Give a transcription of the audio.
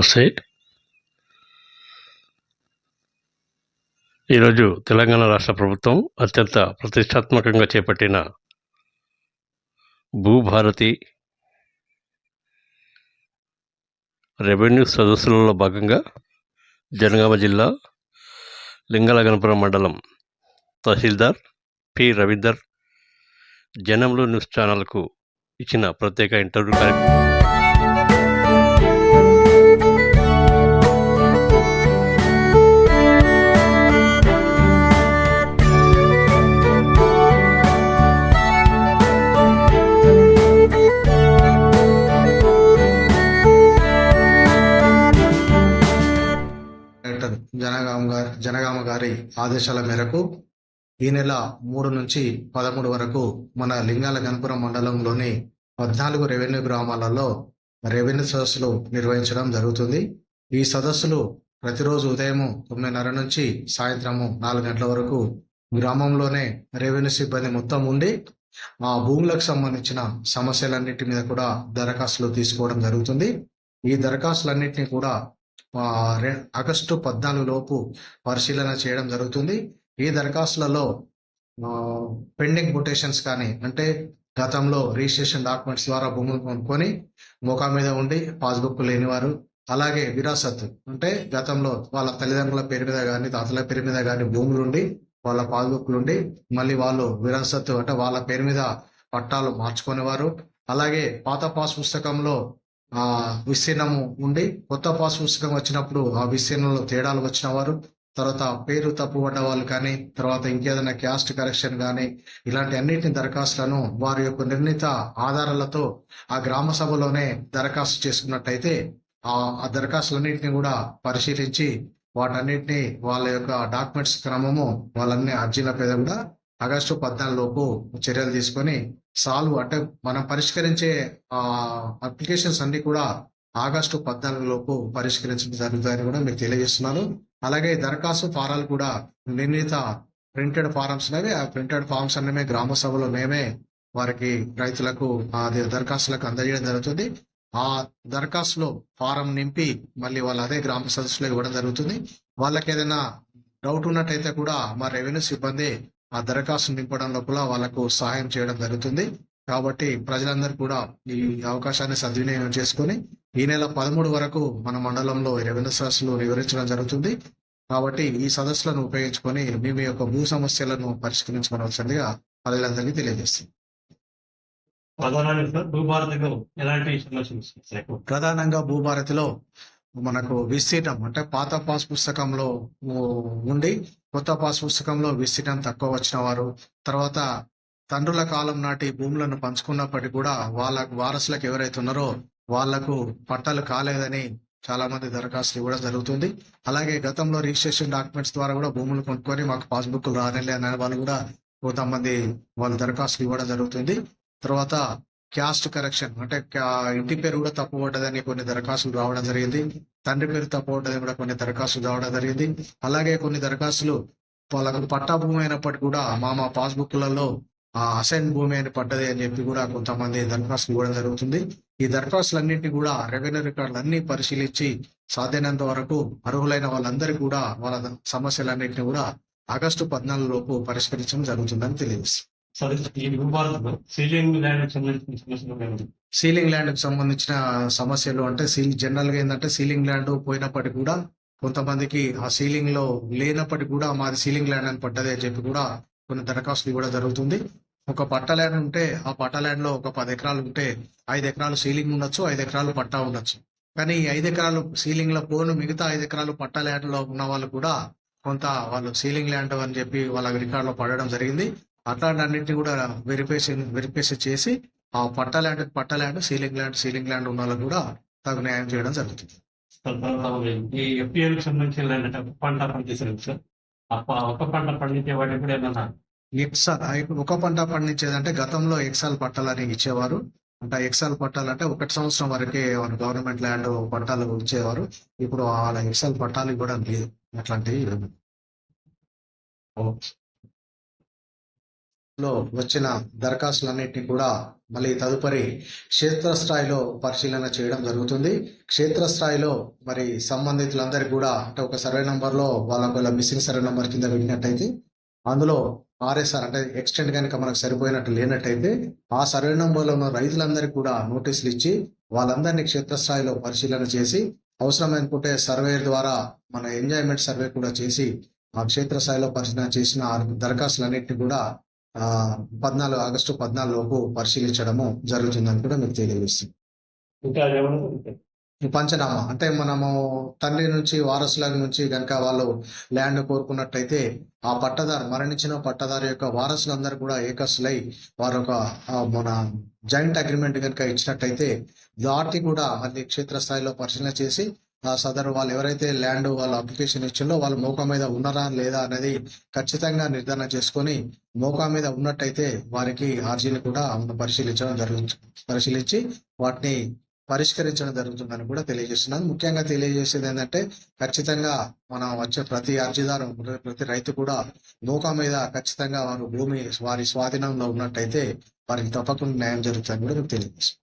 నమస్తే ఈరోజు తెలంగాణ రాష్ట్ర ప్రభుత్వం అత్యంత ప్రతిష్టాత్మకంగా చేపట్టిన భూభారతి రెవెన్యూ సదస్సులలో భాగంగా జనగామ జిల్లా లింగలగనపురం మండలం తహసీల్దార్ పి. రవీందర్ జనంలో న్యూస్ ఛానల్కు ఇచ్చిన ప్రత్యేక ఇంటర్వ్యూ కార్యక్రమం గారి జనగామ గారి ఆదేశాల మేరకు ఈ నెల మూడు నుంచి పదమూడు వరకు మన లింగాల గణపురం మండలంలోని పద్నాలుగు రెవెన్యూ గ్రామాలలో రెవెన్యూ సదస్సులు నిర్వహించడం జరుగుతుంది. ఈ సదస్సులు ప్రతిరోజు ఉదయం తొమ్మిదిన్నర నుంచి సాయంత్రము నాలుగు గంటల వరకు గ్రామంలోనే రెవెన్యూ సిబ్బంది మొత్తం ఉండి ఆ భూములకు సంబంధించిన సమస్యలన్నిటి మీద కూడా దరఖాస్తులు తీసుకోవడం జరుగుతుంది. ఈ దరఖాస్తులన్నింటినీ కూడా ఆగస్టు పద్నాలుగు లోపు పరిశీలన చేయడం జరుగుతుంది. ఈ దరఖాస్తులలో పెండింగ్ కొటేషన్స్ కానీ అంటే గతంలో రిజిస్ట్రేషన్ డాక్యుమెంట్స్ ద్వారా భూములు కొనుక్కొని ముఖా మీద ఉండి పాస్బుక్ లేనివారు అలాగే విరాసత్ అంటే గతంలో వాళ్ళ తల్లిదండ్రుల పేరు మీద కానీ తాతల పేరు మీద కానీ భూములు ఉండి వాళ్ళ పాస్బుక్లు ఉండి మళ్ళీ వాళ్ళు విరాసత్ అంటే వాళ్ళ పేరు మీద పట్టాలు మార్చుకునేవారు. అలాగే పాత పాస్ పుస్తకంలో ఆ విస్తీర్ణము ఉండి కొత్త పాస్ పుస్తకం వచ్చినప్పుడు ఆ విస్తీర్ణంలో తేడాలు వచ్చిన వారు తర్వాత పేరు తప్పుపడ్డ వాళ్ళు కానీ తర్వాత ఇంకేదైనా క్యాస్ట్ కరెక్షన్ కానీ ఇలాంటి అన్నిటిని దరఖాస్తులను వారి యొక్క నిర్ణీత ఆధారాలతో ఆ గ్రామ సభలోనే దరఖాస్తు చేసుకున్నట్టయితే ఆ దరఖాస్తులన్నింటినీ కూడా పరిశీలించి వాటన్నిటిని వాళ్ళ యొక్క డాక్యుమెంట్స్ క్రమము వాళ్ళన్ని అర్జీల పేద కూడా ఆగస్టు పద్నాలుగు లోపు చర్యలు తీసుకొని సాల్వ్ అంటే మనం పరిష్కరించే ఆ అప్లికేషన్స్ అన్ని కూడా ఆగస్టు పద్నాలుగు లోపు పరిష్కరించడం జరుగుతుందని కూడా మీకు తెలియజేస్తున్నాను. అలాగే దరఖాస్తు ఫారాలు కూడా నిర్ణీత ప్రింటెడ్ ఫారమ్స్ అనేవి ఆ ప్రింటెడ్ ఫార్మ్స్ అన్నమే గ్రామ సభలో మేమే వారికి రైతులకు అది దరఖాస్తులకు అందజేయడం జరుగుతుంది. ఆ దరఖాస్తులో ఫారం నింపి మళ్ళీ వాళ్ళు అదే గ్రామ సదస్సులో ఇవ్వడం జరుగుతుంది. వాళ్ళకి ఏదైనా డౌట్ ఉన్నట్టయితే కూడా మా రెవెన్యూ సిబ్బంది ఆ దరఖాస్తు నింపడం లోపల వాళ్ళకు సహాయం చేయడం జరుగుతుంది. కాబట్టి ప్రజలందరూ కూడా ఈ అవకాశాన్ని సద్వినియోగం చేసుకొని ఈ నెల పదమూడు వరకు మన మండలంలో రెవెన్యూ సదస్సులు నిర్వహించడం జరుగుతుంది. కాబట్టి ఈ సదస్సులను ఉపయోగించుకొని మీ మీ యొక్క భూ సమస్యలను పరిష్కరించుకోవాల్సిందిగా ప్రజలందరికీ తెలియజేస్తుంది ప్రధానంగా భూభారతిలో మనకు విస్తీర్ణం అంటే పాత పాస్ పుస్తకంలో ఉండి కొత్త పాస్ పుస్తకంలో విస్తీర్ణం తక్కువ వచ్చిన వారు తర్వాత తండ్రుల కాలం నాటి భూములను పంచుకున్నప్పటికీ కూడా వాళ్ళ వారసులకు ఎవరైతే ఉన్నారో వాళ్ళకు పట్టాలు కాలేదని చాలా మంది దరఖాస్తులు ఇవ్వడం జరుగుతుంది. అలాగే గతంలో రిజిస్ట్రేషన్ డాక్యుమెంట్స్ ద్వారా కూడా భూములు కొనుక్కొని మాకు పాస్బుక్ రానిలే అనే వాళ్ళు కూడా కొంతమంది వాళ్ళ దరఖాస్తులు ఇవ్వడం జరుగుతుంది. తర్వాత క్యాస్ట్ కరెక్షన్. అంటే ఇంటి పేరు కూడా తప్పు పడ్డదని కొన్ని దరఖాస్తులు రావడం జరిగింది. తండ్రి పేరు తప్పు పడ్డదని కూడా కొన్ని దరఖాస్తులు రావడం జరిగింది. అలాగే కొన్ని దరఖాస్తులు వాళ్ళకు పట్టా భూమి అయినప్పటికీ కూడా మా మా పాస్బుక్లలో ఆ అసైన్ భూమి అని పడ్డది అని చెప్పి కూడా కొంతమంది దరఖాస్తులు ఇవ్వడం జరుగుతుంది. ఈ దరఖాస్తులన్నింటినీ కూడా రెవెన్యూ రికార్డులు అన్ని పరిశీలించి సాధ్యమైనంత వరకు అర్హులైన వాళ్ళందరికీ కూడా వాళ్ళ సమస్యలన్నింటినీ కూడా ఆగస్టు పద్నాలుగు లోపు పరిష్కరించడం జరుగుతుందని తెలియజేస్తుంది. సీలింగ్ ల్యాండ్కి సంబంధించిన సమస్యలు అంటే సీల్ జనరల్గా ఏంటంటే సీలింగ్ ల్యాండ్ పోయినప్పటికీ కూడా కొంతమందికి ఆ సీలింగ్లో లేనప్పటికీ కూడా మాది సీలింగ్ ల్యాండ్ అని పడ్డది అని చెప్పి కూడా కొన్ని దరఖాస్తులు కూడా జరుగుతుంది. ఒక పట్ట ల్యాండ్ ఉంటే ఆ పట్ట ల్యాండ్లో ఒక పది ఎకరాలు ఉంటే ఐదు ఎకరాలు సీలింగ్ ఉండొచ్చు ఐదు ఎకరాలు పట్టా ఉండొచ్చు. కానీ ఈ ఐదు ఎకరాలు సీలింగ్లో పోను మిగతా ఐదు ఎకరాలు పట్ట ల్యాండ్లో ఉన్న వాళ్ళు కూడా కొంత వాళ్ళు సీలింగ్ ల్యాండ్ అని చెప్పి వాళ్ళ రికార్డ్లో పడడం జరిగింది. అట్లాంటి అన్నింటినీ కూడా వెరిఫికేషన్ వెరిఫికేషన్ చేసి ఆ patta land patta land ceiling land ceiling land ఉన్న వాళ్ళకు కూడా తగు న్యాయం చేయడం జరుగుతుంది. ఈ ఎఫ్పిఎల్ సంబంధించిన పంట ఆ ఒక పంట పండించే వాటికి కూడా ఏమన్నా? ఎక్సాల్ ఒక పంట పండించేదంటే గతంలో ఎక్సాల్ పట్టాలని ఇచ్చేవారు. అంటే ఎక్సాల్ పట్టాలు అంటే ఒకటి సంవత్సరం వరకే గవర్నమెంట్ ల్యాండ్ పట్టాలు ఇచ్చేవారు ఇప్పుడు అలా ఎక్సాల్ పట్టాలు ఇవ్వడం లేదు. అట్లాంటివి లో వచ్చిన దరఖాస్తులన్నింటినీ కూడా మళ్ళీ తదుపరి క్షేత్రస్థాయిలో పరిశీలన చేయడం జరుగుతుంది. క్షేత్రస్థాయిలో మరి సంబంధితులందరికీ కూడా అంటే ఒక సర్వే నంబర్లో వాళ్ళ ఒకవేళ మిస్సింగ్ సర్వే నంబర్ కింద వెళ్ళినట్టయితే అందులో ఆర్ఎస్ఆర్ అంటే ఎక్స్టెంట్ కనుక మనకు సరిపోయినట్టు లేనట్టయితే ఆ సర్వే నంబర్లో ఉన్న రైతులందరికీ కూడా నోటీసులు ఇచ్చి వాళ్ళందరినీ క్షేత్రస్థాయిలో పరిశీలన చేసి అవసరమైనకుంటే సర్వే ద్వారా మన ఎంజాయ్మెంట్ సర్వే కూడా చేసి ఆ క్షేత్రస్థాయిలో పరిశీలన చేసిన దరఖాస్తులన్నింటినీ కూడా పద్నాలుగు ఆగస్టు పద్నాలుగు లోపు పరిశీలించడము జరుగుతుందని కూడా మీకు తెలియజేస్తుంది. పంచనామా అంటే మనము తండ్రి నుంచి వారసుల నుంచి కనుక వాళ్ళు ల్యాండ్ కోరుకున్నట్టయితే ఆ పట్టదారు మరణించిన పట్టదారు యొక్క వారసులందరూ కూడా ఏకస్సులై వారు ఒక మన జాయింట్ అగ్రిమెంట్ కనుక ఇచ్చినట్టయితే వాటిని కూడా మళ్ళీ క్షేత్రస్థాయిలో పరిశీలన చేసి సదరు వాళ్ళు ఎవరైతే ల్యాండ్ వాళ్ళ అప్లికేషన్ ఇచ్చిందో వాళ్ళు మోకా మీద ఉన్నారా లేదా అనేది ఖచ్చితంగా నిర్ధారణ చేసుకొని మోకా మీద ఉన్నట్టయితే వారికి ఆర్జీని కూడా పరిశీలించడం జరుగుతుంది. పరిశీలించి వాటిని పరిష్కరించడం జరుగుతుందని కూడా తెలియజేస్తున్నాను ముఖ్యంగా తెలియజేసేది ఏంటంటే ఖచ్చితంగా మనం వచ్చే ప్రతి అర్జీదారు ప్రతి రైతు కూడా నౌకా మీద ఖచ్చితంగా వారు భూమి వారి స్వాధీనంలో ఉన్నట్టయితే వారికి తప్పకుండా న్యాయం జరుగుతుందని కూడా మీకు తెలియజేస్తుంది